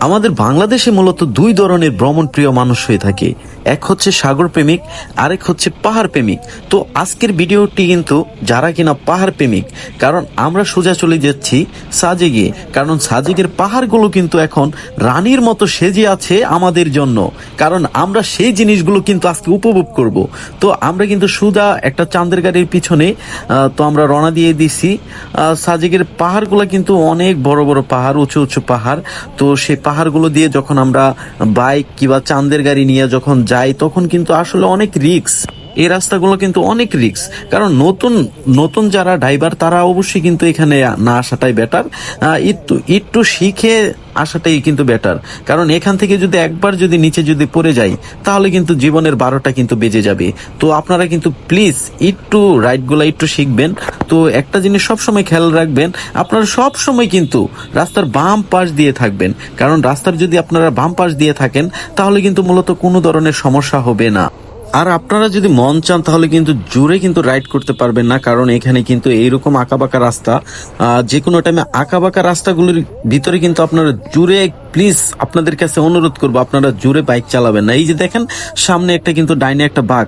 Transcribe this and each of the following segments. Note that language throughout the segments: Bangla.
আমাদের বাংলাদেশে মূলত দুই ধরনের ভ্রমণ প্রিয় মানুষ হয়ে থাকে। এক হচ্ছে সাগর প্রেমিক আরেক হচ্ছে পাহাড় প্রেমিক। তো আজকের ভিডিওটি কিন্তু যারা কিনা পাহাড় প্রেমিক কারণ আমরা সোজা চলে যাচ্ছি সাজেগে কারণ সাজেগের পাহাড়গুলো কিন্তু এখন রানীর মতো সেজে আছে আমাদের জন্য কারণ আমরা সেই জিনিসগুলো কিন্তু আজকে উপভোগ করব। তো আমরা কিন্তু সুদা একটা চাঁদের গাড়ির পিছনে তো আমরা রওনা দিয়ে দিছি। আহ, সাজেগের পাহাড়গুলো কিন্তু অনেক বড় বড় পাহাড় উঁচু উঁচু পাহাড়। তো সেই পাহাড়গুলো দিয়ে যখন আমরা বাইক কিংবা চাঁদের গাড়ি নিয়ে যখন যাই তখন কিন্তু আসলে অনেক রিস্ক এই রাস্তাগুলো কিন্তু অনেক রিস্ক। কারণ নতুন নতুন যারা ড্রাইভার, তারা অবশ্যই কিন্তু এখানে না আসাটাই বেটার। একটু একটু শিখে আসাটাই কিন্তু বেটার। কারণ এখান থেকে যদি একবার যদি নিচে যদি পড়ে যাই, তাহলে কিন্তু জীবনের বারোটা কিন্তু বেজে যাবে। তো আপনারা কিন্তু প্লিজ একটু রাইডগুলো একটু শিখবেন। তো একটা জিনিস সবসময় খেয়াল রাখবেন, আপনারা সব সময় কিন্তু রাস্তার বাম পাশ দিয়ে থাকবেন। কারণ রাস্তার যদি আপনারা বাম পাশ দিয়ে থাকেন, তাহলে কিন্তু মূলত কোনো ধরনের সমস্যা হবে না। আর আপনারা যদি মন চান, তাহলে কিন্তু জোরে কিন্তু রাইড করতে পারবেন না, কারণ এখানে কিন্তু এইরকম আঁকাবাঁকা রাস্তা। যে কোনো টাইমে আঁকাবাঁকা রাস্তাগুলির ভিতরে কিন্তু আপনারা জোরে প্লিজ আপনাদের কাছে অনুরোধ করব, আপনারা জোরে বাইক চালাবেন না। এই যে দেখেন, সামনে একটা কিন্তু ডাইনে একটা বাঘ।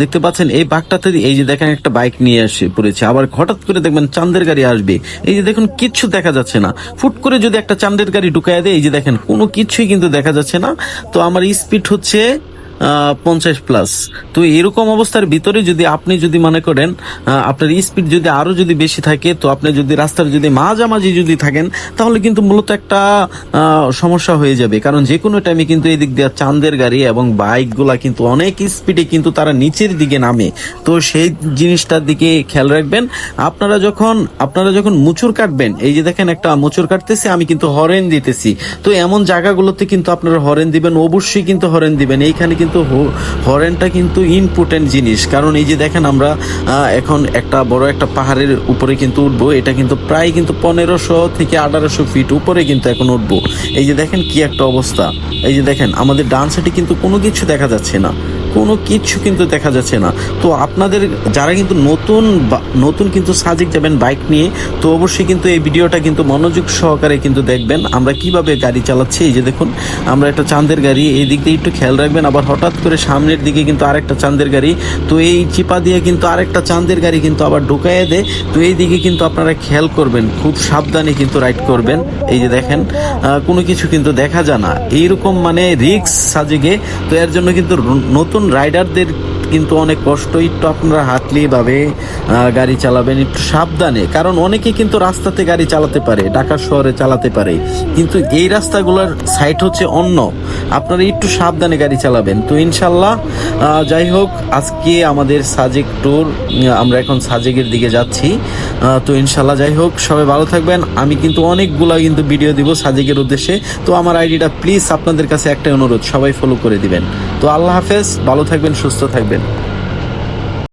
দেখতে পাচ্ছেন, এই বাঘটাতে এই যে দেখেন, একটা বাইক নিয়ে আসে পড়েছে। আবার হঠাৎ করে দেখবেন চান্দের গাড়ি আসবে। এই যে দেখুন, কিচ্ছু দেখা যাচ্ছে না। ফুট করে যদি একটা চাঁদের গাড়ি ঢুকায় দেয়, এই যে দেখেন, কোনো কিছুই কিন্তু দেখা যাচ্ছে না। তো আমার স্পিড হচ্ছে পঞ্চাশ প্লাস তো এরকম অবস্থার ভিতরে যদি আপনি যদি মনে করেন আপনার স্পিড যদি আরও যদি বেশি থাকে, তো আপনি যদি রাস্তার যদি মাঝামাঝি যদি থাকেন, তাহলে কিন্তু মূলত একটা সমস্যা হয়ে যাবে। কারণ যে কোনো টাইমে কিন্তু এই দিক দিয়ে চাঁদের গাড়ি এবং বাইকগুলা কিন্তু অনেক স্পিডে কিন্তু তারা নিচের দিকে নামে। তো সেই জিনিসটার দিকে খেয়াল রাখবেন। আপনারা যখন আপনারা যখন মুচুর কাটবেন, এই যে দেখেন একটা মুচুর কাটতেছে, আমি কিন্তু হরেন দিতেছি। তো এমন জায়গাগুলোতে কিন্তু আপনারা হরেন দিবেন, অবশ্যই কিন্তু হরেন দিবেন। এইখানে কিন্তু হো- হরেনটা কিন্তু ইম্পর্টেন্ট জিনিস। কারণ এই যে দেখেন আমরা এখন একটা বড় একটা পাহাড়ের উপরে কিন্তু উঠবো। এটা কিন্তু প্রায় কিন্তু পনেরোশো থেকে আঠারোশো ফিট উপরে কিন্তু এখন উঠবো। এই যে দেখেন কি একটা অবস্থা। এই যে দেখেন, আমাদের ডান সাইডে কিন্তু কোনো কিছু দেখা যাচ্ছে না। কোনো কিছু কিন্তু দেখা যাচ্ছে না। তো আপনাদের যারা কিন্তু নতুন নতুন কিন্তু সাজেক যাবেন বাইক নিয়ে, তো অবশ্যই কিন্তু এই ভিডিওটা কিন্তু মনোযোগ সহকারে কিন্তু দেখবেন। আমরা কীভাবে গাড়ি চালাচ্ছি, এই যে দেখুন, আমরা একটা চাঁদের গাড়ি, এই দিক দিয়ে একটু খেয়াল রাখবেন। আবার হঠাৎ করে সামনের দিকে কিন্তু আরেকটা চাঁদের গাড়ি, তো এই চিপা দিয়ে কিন্তু আরেকটা চাঁদের গাড়ি কিন্তু আবার ঢুকাইয়ে দেয়। তো এই দিকে কিন্তু আপনারা খেয়াল করবেন, খুব সাবধানে কিন্তু রাইড করবেন। এই যে দেখেন কোনো কিছু কিন্তু দেখা যায় না। এইরকম মানে রিক্স সাজেগে তো এর জন্য কিন্তু নতুন রাইডারদের কিন্তু অনেক কষ্ট একটু আপনারা হাতলি ভাবে গাড়ি চালাবেন, একটু সাবধানে। কারণ অনেকে কিন্তু রাস্তাতে গাড়ি চালাতে পারে, ঢাকা শহরে চালাতে পারে। কিন্তু এই রাস্তাগুলোর সাইট হচ্ছে অন্য। আপনারা একটু সাবধানে গাড়ি চালাবেন। তো ইনশাল্লাহ যাই হোক, আজকে আমাদের সাজেক ট্যুর আমরা এখন সাজেকের দিকে যাচ্ছি। তো ইনশাল্লাহ যাই হোক, সবাই ভালো থাকবেন। আমি কিন্তু অনেকগুলা কিন্তু ভিডিও দিব সাজেকের উদ্দেশ্যে। তো আমার আইডিটা প্লিজ আপনাদের কাছে একটা অনুরোধ, সবাই ফলো করে দিবেন। তো আল্লাহ হাফেজ, ভালো থাকবেন, সুস্থ থাকবেন। Thank you.